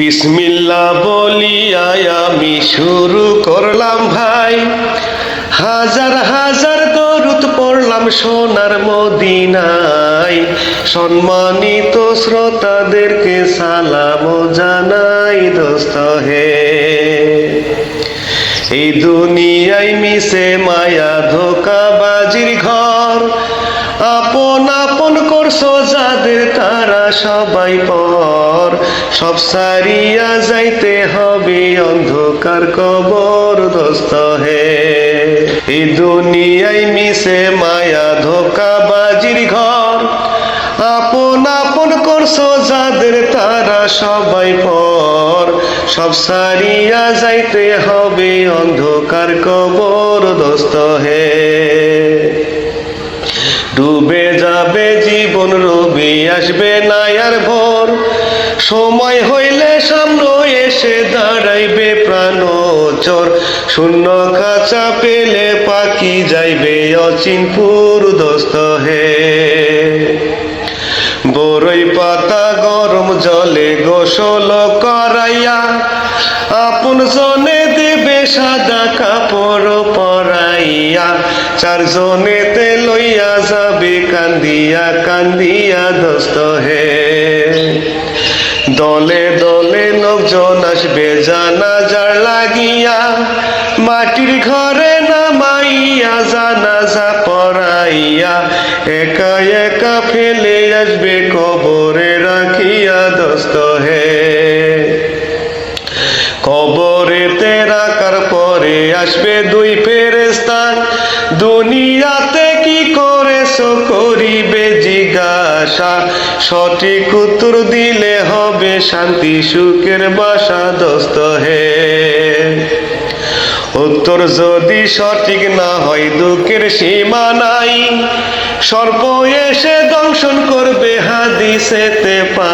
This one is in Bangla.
বিসমিল্লা বলিয়ায় আমি শুরু করলাম ভাই। হাজার হাজার দরুদ পড়লাম সোনার মদিনায়। সম্মানিত শ্রোতাদেরকে সালাম জানাই দোস্ত হে। এই দুনিয়ায় মিশে মায়া ধোকা বাজির ঘর। আপন আপন করছ যাদের, তারা সবাই পর। সব সারিয়া যাইতে হবে অন্ধকার কবর দোস্ত হে এই দুনিয়ায় মিশে মায়া ধোকা বাজির ঘর। আপন আপন করছ যাদের, তারা সবাই পর। সব সারিয়া যাইতে হবে অন্ধকার কবর দোস্ত হে ডুবে যাবে জীবন, রবি আসবে না আর ভোর। সময় হইলে সামনে এসে দাঁড়াইবে প্রাণ চোর। শূন্য খাঁচা পেলে পাখি যাইবে অচিনপুর দোস্ত হে। বরই পাতা গরম জলে গোসল করাইয়া, আপন জনে দেবে সাদা কাপড় পরাইয়া। চারজনেতে লইয়া যাবে কান্দিয়া কান্দিয়া দোস্ত হে। দলে দলে লোকজন আসবে জানা যার লাগিয়া, মাটির ঘরে নামাইয়া জানাজা পরাইয়া একা একা ফেলে আসবে কবরে রাখিয়া দোস্ত হে। কবরেতে রাখার পরে আসবে দুই ফেরেস্তা দুনিয়াতে কি করিবে জিজ্ঞাসা সঠিক উত্তর দিলে হবে শান্তি, সুখের বাসা দোস্ত হে। উত্তর যদি সঠিক না হয়, দুঃখের সীমা নাই। সর্প এসে দংশন করবে হাদিসেতে পাই